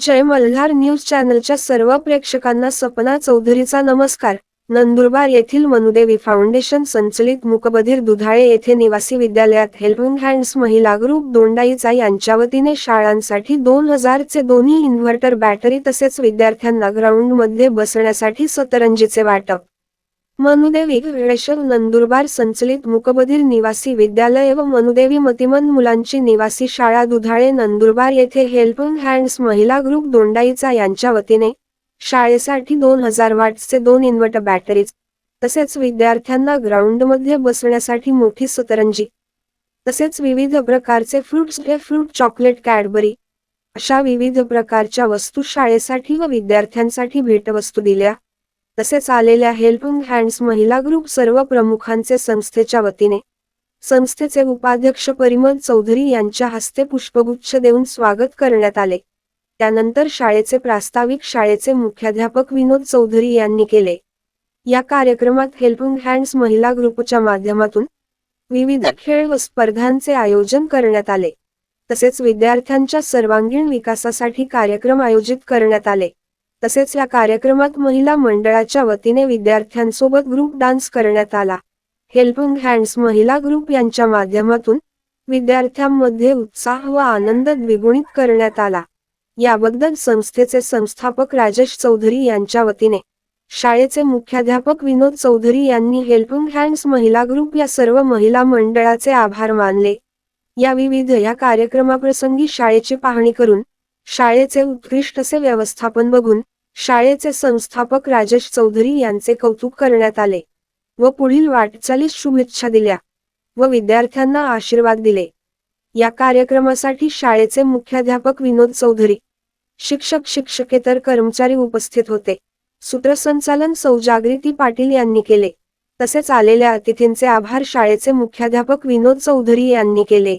जय Malhar news चॅनलच्या सर्व प्रेक्षकांना सपना चौधरीचा नमस्कार. नंदुरबार येथील मनुदेवी फाउंडेशन संचलित मुकबधीर दुधाळे येथे निवासी विद्यालयात हेल्पिंग हँड्स महिला ग्रुप दोंडाईचा यांच्या वतीने शाळांसाठी दोन हजारचे दोन्ही इन्व्हर्टर बॅटरी तसेच विद्यार्थ्यांना ग्राउंडमध्ये बसण्यासाठी सतरंजीचे वाटप. मनुदेवी वेळेश्वर नंदुरबार संचलित मुकबधीर निवासी विद्यालय व मनुदेवी मतिमन मुलांची निवासी शाळा दुधाळे नंदुरबार येथे हेल्पिंग हँड्स महिला ग्रुप दोंडाईचा यांच्या वतीने शाळेसाठी दोन हजार वाटचे दोन इन्व्हर्टर बॅटरीज तसेच विद्यार्थ्यांना ग्राउंडमध्ये बसण्यासाठी मोठी सतरंजी तसेच विविध प्रकारचे फ्रुट्स हे फ्रूट चॉकलेट कॅडबरी अशा विविध प्रकारच्या वस्तू शाळेसाठी व विद्यार्थ्यांसाठी भेटवस्तू दिल्या. तसेच आलेल्या हेल्पिंग हँड्स महिला ग्रुप सर्व प्रमुखांचे संस्थेच्या वतीने संस्थेचे उपाध्यक्ष परिमल चौधरी यांच्या हस्ते पुष्पगुच्छ देऊन स्वागत करण्यात आले. त्यानंतर शाळेचे प्रास्ताविक शाळेचे मुख्याध्यापक विनोद चौधरी यांनी केले. या कार्यक्रमात हेल्पिंग हँड्स महिला ग्रुपच्या माध्यमातून विविध खेळ व स्पर्धांचे आयोजन करण्यात आले. तसेच विद्यार्थ्यांच्या सर्वांगीण विकासासाठी कार्यक्रम आयोजित करण्यात आले. तसेच या कार्यक्रमात महिला मंडळाच्या वतीने विद्यार्थ्यांसोबत ग्रुप डान्स करण्यात आला. हेल्पिंग हँड्स महिला ग्रुप यांच्या माध्यमातून विद्यार्थ्यांमध्ये उत्साह व आनंद द्विगुणित करण्यात आला. याबद्दल संस्थेचे संस्थापक राजेश चौधरी यांच्या वतीने शाळेचे मुख्याध्यापक विनोद चौधरी यांनी हेल्पिंग हँड्स महिला ग्रुप या सर्व महिला मंडळाचे आभार मानले. या विविध या कार्यक्रमाप्रसंगी शाळेची पाहणी करून शाळेचे उत्कृष्ट असे व्यवस्थापन बघून शाळेचे संस्थापक राजेश चौधरी यांचे कौतुक करण्यात आले व पुढील वाटचालीस शुभेच्छा दिल्या व विद्यार्थ्यांना आशीर्वाद दिले. या कार्यक्रमासाठी शाळेचे मुख्याध्यापक विनोद चौधरी शिक्षक शिक्षकेतर कर्मचारी उपस्थित होते. सूत्रसंचालन सौजागृती पाटील यांनी केले. तसेच आलेल्या अतिथींचे आभार शाळेचे मुख्याध्यापक विनोद चौधरी यांनी केले.